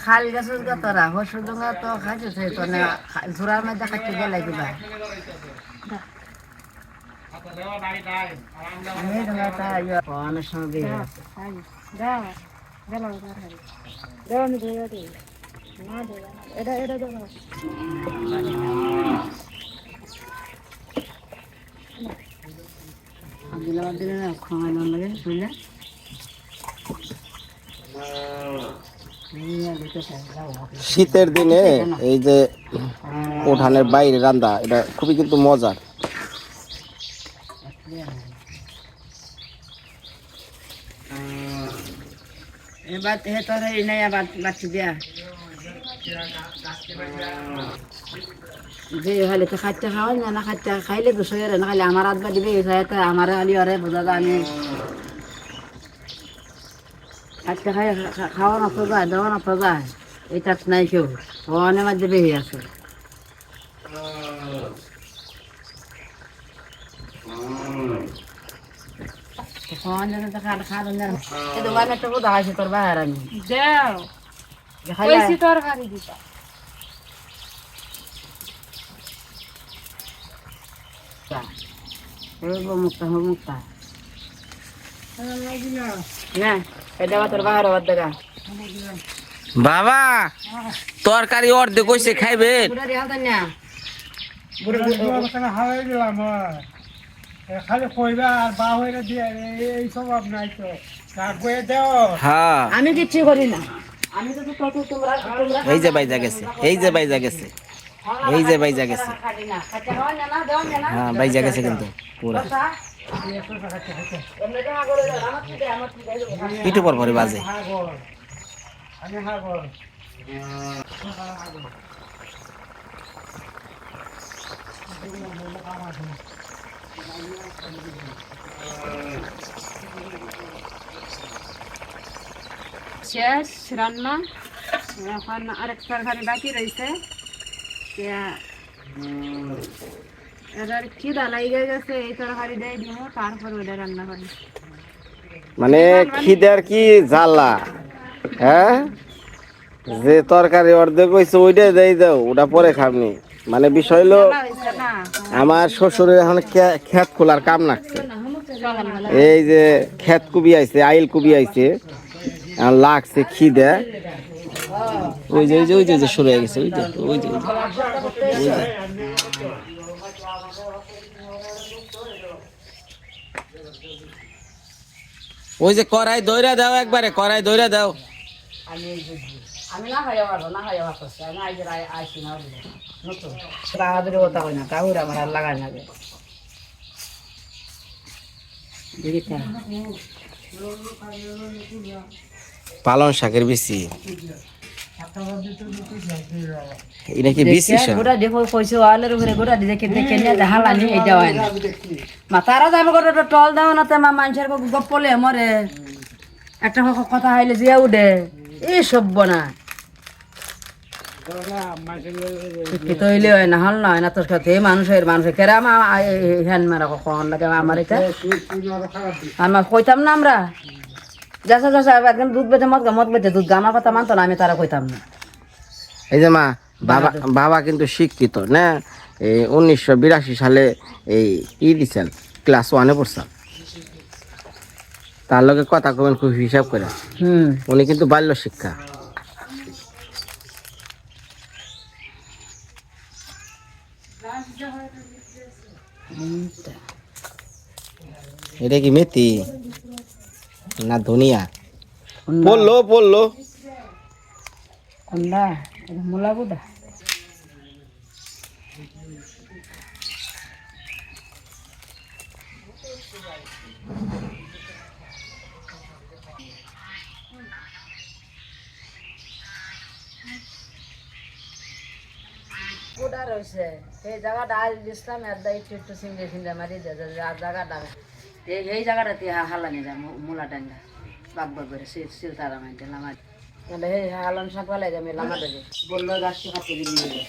খাল গাছের গাতরা তো খাইছে তো না মধ্যে খাইতে গেলে কিবা অনেক সময় দিয়ে দাও গেল দেওয়া আমি দেওয়া দিই না দেওয়া এটা এটা দিলে দিলে না লাগে বুঝলে শীতের দিনে এই যে উঠানের বাইরে রান্দা, এটা খুবই কিন্তু মজার। যে হলে তো খাইতে খাওয়াই না না খাইতে খাইলে সয়ে না খাইলে আমার হাত বা দিবে আমার আলি অরে বোঝা আমি খাইতে খাই খাওয়া না তো যায় দেওয়া না তো যায় এটা নাই কেউ অনেক মাঝে বেরিয়ে আছে। অনেক খাওয়া খাওয়া না এই দোকানে তো বোধ আছে তোর বাহার আমি। দাও খাইলে কইছি তরকারি দিতা বাবা তরকারি অর্ধেক কইছে খাইবেন বুড়া রে হালতা না। হারাই দিলাম খালি কইবা আর বা হইলে দিয়ে এই স্বভাব নাই তো। রাখবে দেও। হ্যাঁ। আমি কিচ্ছু করি না। আমি তো তো তো তোমরা তোমরা এই যে বাইজা গেছে এই যে বাইজা গেছে এই যে বাইজা গেছে। হ্যাঁ বাইজা গেছে কিন্তু পুরা। একটু পর পরে বাজে। শেষ রান্না। এখন আরেক তরকারি বাকি রয়েছে এবার খিদা লাগে গেছে এই তরকারি দিয়ে দিব তারপর ওটা রান্না করি। মানে খিদার কি জ্বালা হ্যাঁ? যে তরকারি অর্ধেক কইছে ওইটা দেই দাও ওটা পরে খাবনি। মানে বিষয় হলো হয়েছে আমার শ্বশুরের এখন খে- ক্ষেত খোলার কাম নাকছে সকালবেলা এই যে ক্ষেত কুবি আইছে আইল কুবি আইছে লাগছে খিদে। ওই যে ওই যে ওই যে হয়ে গেছে ওই যে ওই যে ওই যে, ওই যে কড়াই দইরা দাও একবারে কড়াই দইরা দাও। আমি আমি না খাইয়া পারব না খাইয়া পারব আমি আইসি আইসি না নতুন। বাহাদুরি কথা কই না কাউর আমার আর লাগাই না পালং শাকের বেশি এটা কি বেশি গোটা দেখো কইছে ওয়ালের উপরে গোটা দেখে দেখে নিয়ে দেখা লানি এটা হয় না মাথারা যাবে গোটা তো টল দাও না তেমা মানুষের গপ্পলে মরে একটা কথা হইলে যে উঠে। এই সভ্য না শিক্ষিত হইলে হয় না হল নয় না তোর সাথে মানুষের মানুষের কেরা আমা হ্যান মারা কখন লাগে আমার এটা আমার কইতাম না আমরা। যাসা যাসা একদম দুধ বেঁচে মদ মদ বেঁচে দুধ আমার কথা মানতো না আমি তারা কইতাম না। এই যে মা বাবা বাবা কিন্তু শিক্ষিত না? এই উনিশশো বিরাশি সালে এই ই দিচ্ছেন ক্লাস ওয়ানে পড়ছেন। তার লগে কথা কবেন খুব হিসাব করে। উনি কিন্তু বাল্য শিক্ষা। এটা কি মেথি? না ধনিয়া বলল বলল কোনটা এটা মূলা গুদা গুদা রয়েছে সেই জায়গাটা আল দিছিলাম আর দাই একটু একটু সিঙ্গে সিঙ্গে মারি দিয়ে যে যে জায়গাটা এই এই জায়গাটাতে হালানি যায় মূলা ডাঙ্গা। বাগ বাগ করে সিল সিল তারা মাইতে লামা তাহলে এই হালন শাক পালাই যাবে লামা দেবে। বলল গাছটি হাতে দিয়ে নিয়ে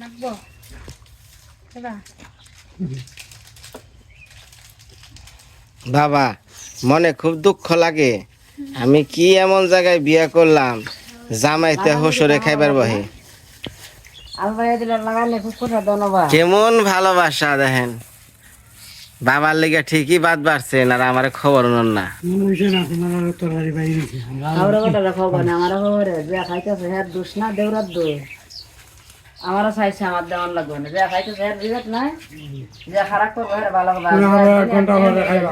লাগবো এবার। বাবা মনে খুব দুঃখ লাগে। আমি কি এমন জায়গায় বিয়ে করলাম জামাইতে হসরে খাইবার বহে আলবাই দিলে লাগালে খুব কথা ধন্যবাদ কেমন ভালোবাসা দেখেন। বাবার লেগে ঠিকই বাদ বাড়ছেন আর আমার খবর নন না। আমরা হ্যাঁ চাইছে আমার দেওয়ান লাগবে না। যে খাইতেছে হ্যাঁ বিরাট নাই। যে খারাপ করব হ্যাঁ ভালো খাইবা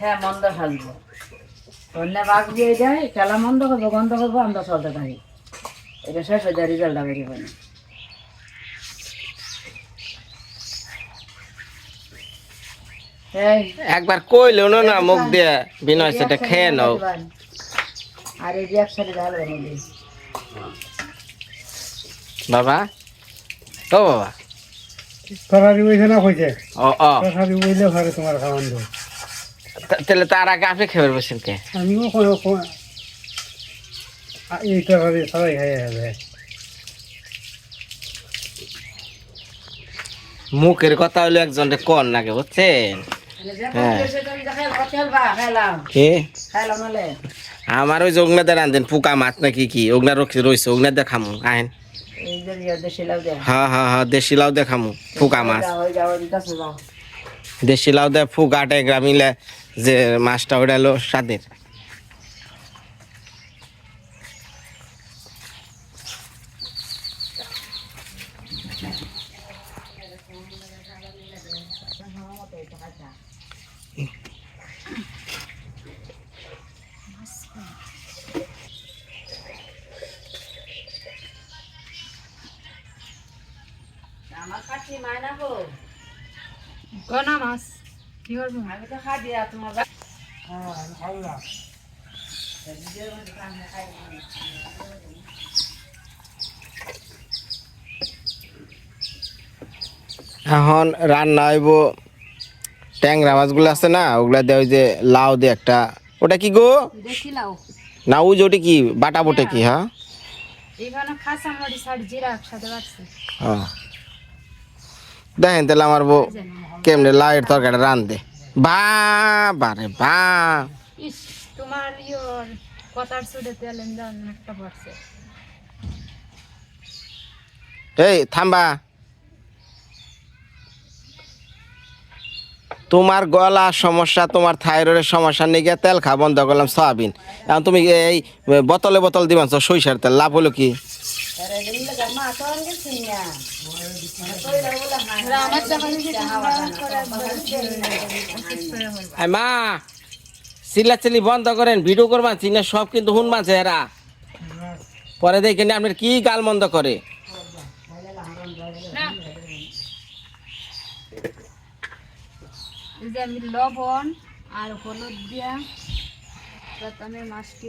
হ্যাঁ মন্দ ফেলব অন্য বাঘ দিয়ে যায় খেলা মন্দ করব গন্ধ করব আমরা চলতে থাকি। এটা শেষ হয়ে যায় পাই এই একবার কইলো না না মুখ দিয়ে বিনয় সেটা খেয়ে নাও। আর এই একসাথে ভালো নাকি? বাবা ও বাবা। তরকারি বইছে না কইছে ও ও। তরকারি বইলে ঘরে তোমার খাওয়ান তা- তাহলে তার আগে আপনি খেয়ে বসেন কে আমিও সবাই যাবে মুখের কথা হলো একজনকে কন নাকি বুঝছেন? হ্যাঁ। খাইলাম। কে? খাইলাম নালে আমার ওই যে অগ্নাদের আনতেন পোকা মাছ নাকি কি? অগ্না রক্ষি রয়েছে অগ্নাদের খামু আহেন। এই যে দেশি লাউ দেয়া। হ্যাঁ হ্যাঁ হ্যাঁ দেশি লাউ দিয়ে খামু পোকা মাছ। দেশি লাউ দিয়ে ফুকা টেগরা মিলে যে মাছটা ওটা হলো স্বাদের আমার কাছে মায়না গো গনা মাছ কি করব আমি তো খাই দিয়া তোমার বা- এখন রান্না হইব। ট্যাংরা মাছগুলো আছে না ওগুলা দিয়ে ওই যে লাউ দিয়ে একটা। ওটা কি গো? না ওই যে ওটা কি বাটা বটে কি হ্যাঁ? এখানে খাসা মরি শাড়ি জিরা একসাথে বাড়ছে হ্যাঁ। দেখেন তাহলে আমার বউ কেমনে লাউয়ের তরকারি রান্ধে বা বারে বা। ইস তোমার ইয়োর কথার সুদে তেল জান একটা পড়ছে এই থাম্বা। তোমার গলা সমস্যা তোমার থাইরয়েডের সমস্যা নিয়ে তেল খা বন্ধ করলাম সয়াবিন। এখন তুমি এই বোতলে বোতল দিবান সরিষার তেল লাভ হলো কি? মা তো আনগে সিনা কই দাও বলে হ্যাঁ আমার যখন যে করে একবার আই মা চিল্লা চিল্লি বন্ধ করেন, ভিডিও করবা চিনা সব কিন্তু হুন মাঝে এরা। পরে দেখেন আপনার কি গাল মন্দ করে। আমি লবণ আর হলুদ দিয়া মাছটি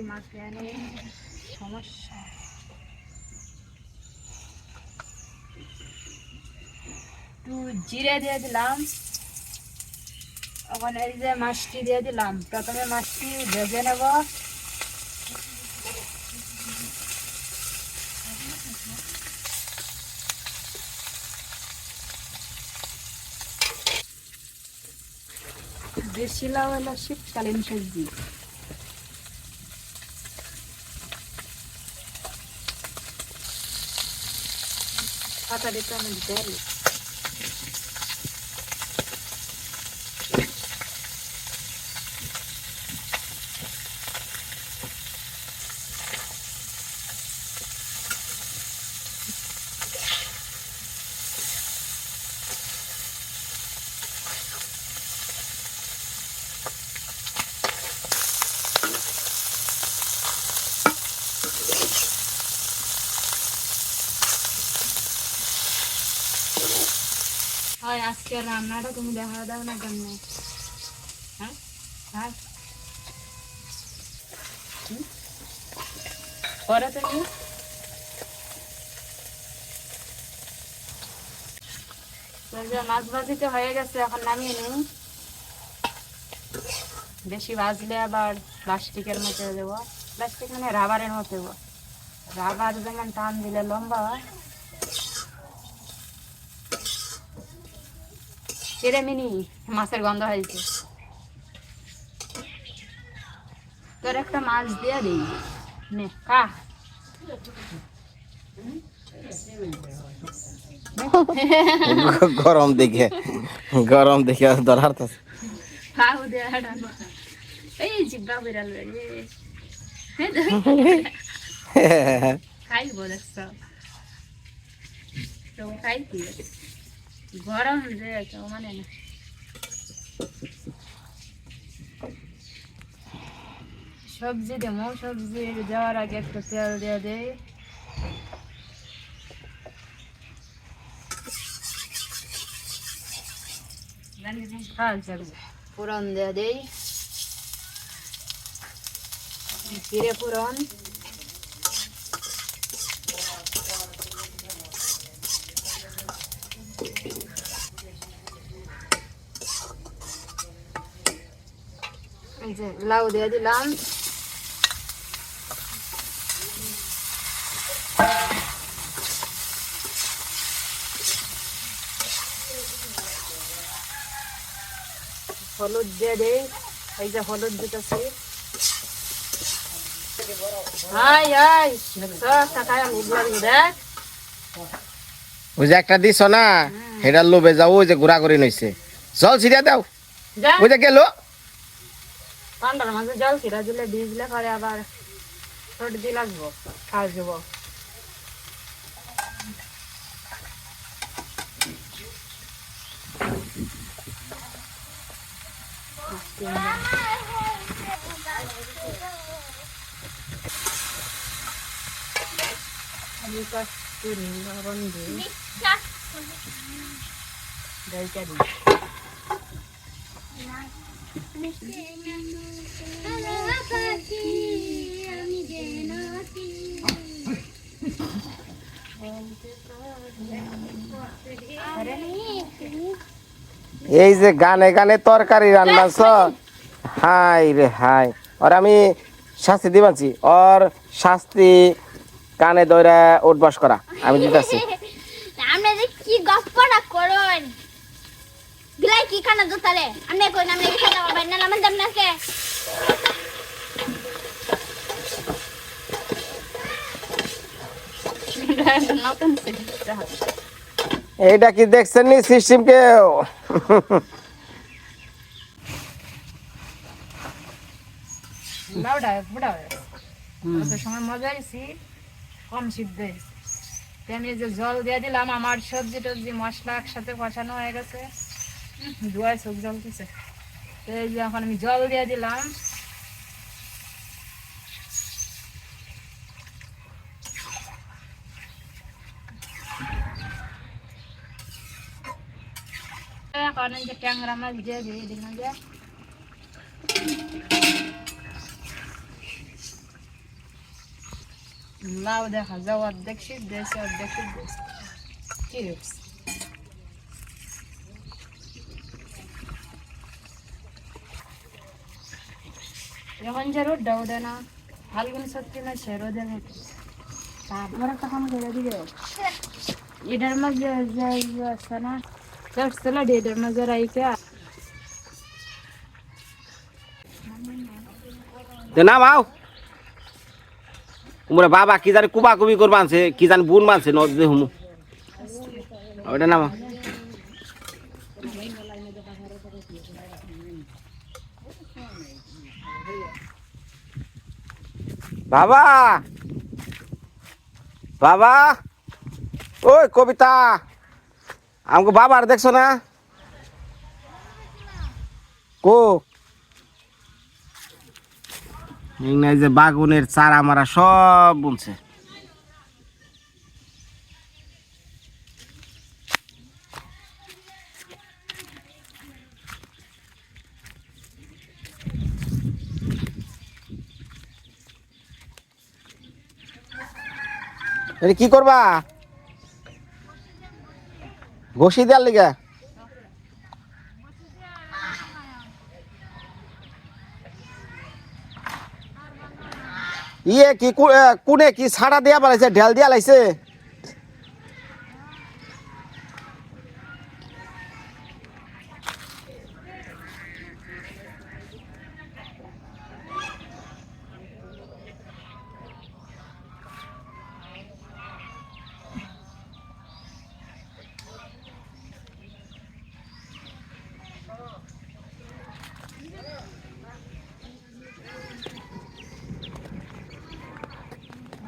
আনি সমস্যা। একটু জিরে দিয়ে দিলাম। ওখানে এই যে মাছটি দিয়ে দিলাম। প্রথমে মাছটি ভেজে নেব। দেশি লাউ হলো শীতকালীন সবজি। পাতা দিতে আমি দিতে আজকে রান্নাটা তুমি দেখা দাও না কেন? হ্যাঁ? হ্যাঁ? তুমি মাছ ভাজিতে হয়ে গেছে, এখন নামিয়ে বেশি ভাজলে আবার প্লাস্টিকের মতো দেবো প্লাস্টিক মানে রাবারের মতো দেবো রাবার যেমন টান দিলে লম্বা হয় এরে মিনি মাছের গন্ধ হয়েছে। তোর একটা মাছ দিয়ে দিই। নে কা গরম দেখে গরম দেখে ধরার তো খাও দে এই জিব্বা বিড়াল খাইব দেখছ খাইতি গরম যে কেউ মানে না সবজি দেবো সবজি দেওয়ার আগে একটু তেল দিয়ে দেই হ্যাঁ পুরন দিয়ে দেই জিরে পুরন এই যে লাউ দিয়ে দিলাম। হলুদ দিয়ে দেই এই যে হলুদ দিতেছি। ওই যে একটা দিছ না সেটার লোভে যাও ওই যে ঘোরা করে নইছে জল ছিড়িয়া দাও। ওই যে গেল। ঠান্ডার মাঝে জল খিরা দিলে ভিজলে পরে আবার সর্দি লাগবো খাওয়া আমি দিই দিই। এই যে গানে গানে তরকারি রান্নাছ হাই রে হাই। আর আমি শাস্তি দিবাছি ওর শাস্তি কানে দইরা উঠবাস করা। আমি দিতেছি। আমরা কি গপ্পটা করুন। কি খানা দোতালে আমি কই না আমি খেতে পারবেন না আমার দাম নাকে। নতুন এইটা কি দেখছেন নি সিস্টেম কেউ লাউডা বুড়া অত সময় মজা হয়েছি কম সিদ্ধ হয়েছে। আমি যে জল দিয়ে দিলাম আমার সবজি টবজি মশলা একসাথে কষানো হয়ে গেছে। ধোয়ায় চোখ জল দিছে এই যে এখন আমি জল দিয়ে দিলাম। এখন ট্যাংরা মাছ দিয়ে দিয়ে দিলাম যে। দেখা যাও অর্ধেক সিদ্ধ অর্ধেক সিদ্ধ হয়েছে? চিপস ওঠে না ফাল্গুন সত্যি না সে রোদে মেটে তারপর একটা কাম করে দিবে এটার মাঝে আছে না চটছিল এটার মাঝে রাইকে না মাও উমরা বাবা কি জানি কুবা কুবি করবা আনছে কি জানি বুন মানছে নদী হুমু ওইটা নামা বাবা। বাবা। ওই কবিতা। আমাকে আর দেখছ না? কো। যে বাগুনের চারা মারা সব বলছে। এটা কি করবা? ঘষি দেওয়ার লিগা। ইয়ে কি কোনে কি ছাড়া দিয়া পালাইছে ঢেল দিয়া লাইছে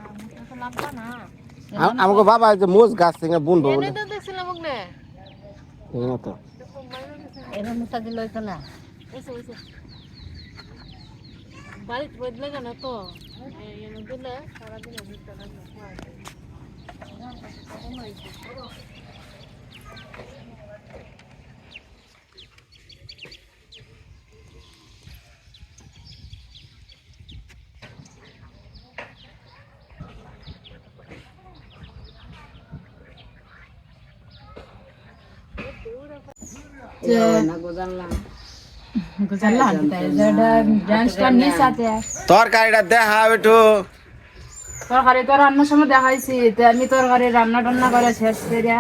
লাগবে না আ- আমাকে বাবা যে মোজ গাছ থেকে বুনবো বলে। তো দেখছিলাম ওখানে এই না তো। এরকম মুসা দিল না। বাড়িতে বদলে কেন তো। দিলে সারাদিন ডান্সটা তরকারিটা দেখা একটু তরকারি তো রান্নার সময় দেখাইছি তো আমি তরকারি রান্না টান্না করে শেষ করে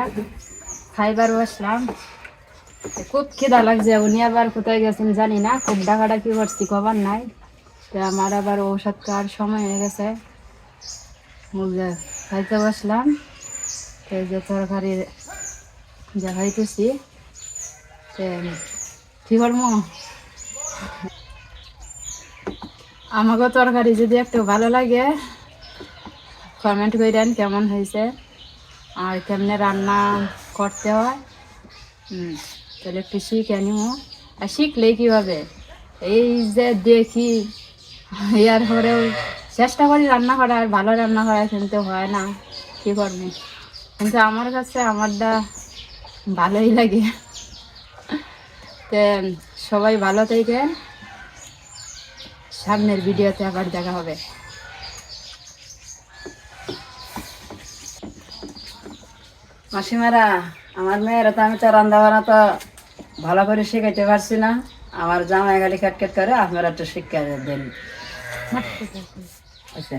খাইবার বসলাম। খুব খিদা লাগছে উনি আবার কোথায় গেছেন জানি না খুব ডাকাডাকি করছি খবর নাই। তো আমার আবার ঔষধ খাওয়ার সময় হয়ে গেছে। খাইতে বসলাম। তো যে তরকারি দেখাইতেছি। কি করব? আমাকে তরকারি যদি একটু ভালো লাগে কমেন্ট করে দেন কেমন হয়েছে আর কেমনে রান্না করতে হয়। তাহলে একটু শিখে নিব আর শিখলে কীভাবে? এই যে দেখি, ইয়ার পরেও চেষ্টা করি রান্না করার ভালো রান্না করা কিন্তু হয় না। কী করবি? কিন্তু আমার কাছে আমারটা ভালোই লাগে। সবাই ভালো থাকেন। সামনের ভিডিওতে আবার দেখা হবে। মাসিমারা, আমার মেয়েরা তো আমি তো রান্না বান্না তো ভালো করে শিখাইতে পারছি না। আমার জামাই গালি কাট কাট করে, আপনারা একটু শিক্ষা দেন। আচ্ছা।